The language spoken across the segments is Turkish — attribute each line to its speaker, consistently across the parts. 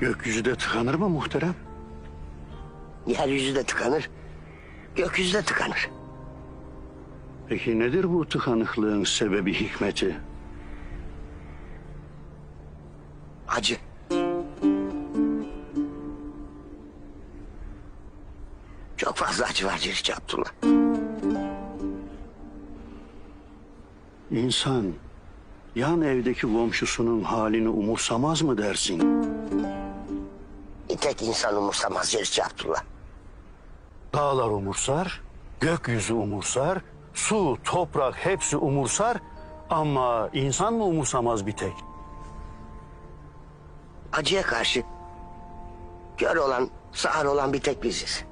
Speaker 1: Gökyüzü de tıkanır mı muhterem?
Speaker 2: Yeryüzü de tıkanır, gökyüzü de tıkanır.
Speaker 1: Peki nedir bu tıkanıklığın sebebi hikmeti?
Speaker 2: Acı. Çok fazla acı var Cirici Abdullah.
Speaker 1: İnsan yan evdeki komşusunun halini umursamaz mı dersin?
Speaker 2: Bir tek insan umursamaz Cirici Abdullah.
Speaker 1: Dağlar umursar, gökyüzü umursar, su, toprak hepsi umursar ama insan mı umursamaz bir tek?
Speaker 2: Acıya karşı kör olan, sağır olan bir tek biziz.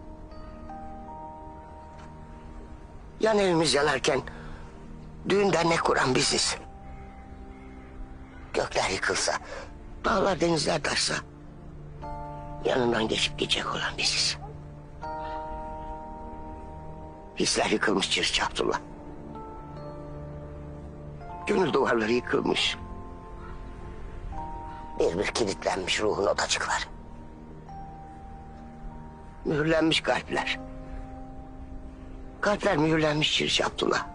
Speaker 2: Yan evimiz yanarken düğün dernek kuran biziz. Gökler yıkılsa, dağlar denizler taşsa yanından geçip gidecek olan biziz. Hisler yıkılmış Çirçi Abdullah. Gönül duvarları yıkılmış. Bir bir kilitlenmiş ruhun odacıkları. Mühürlenmiş kalpler. Kalpler mühürlenmiş Çirçi Abdullah.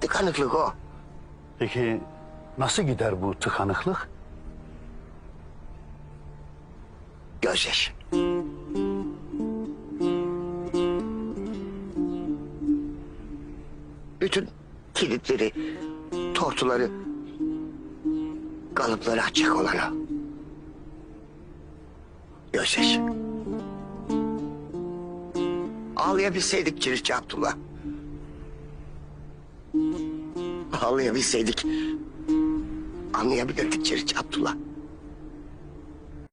Speaker 2: Tıkanıklık o.
Speaker 1: Peki nasıl gider bu tıkanıklık?
Speaker 2: Gözyaşı. Bütün kilitleri, tortuları, kalıpları açacak olan o. Gözyaşı. Ağlayabilseydik Çirçi Abdullah. Ağlayabilseydik anlayabilirdik Çirçi Abdullah.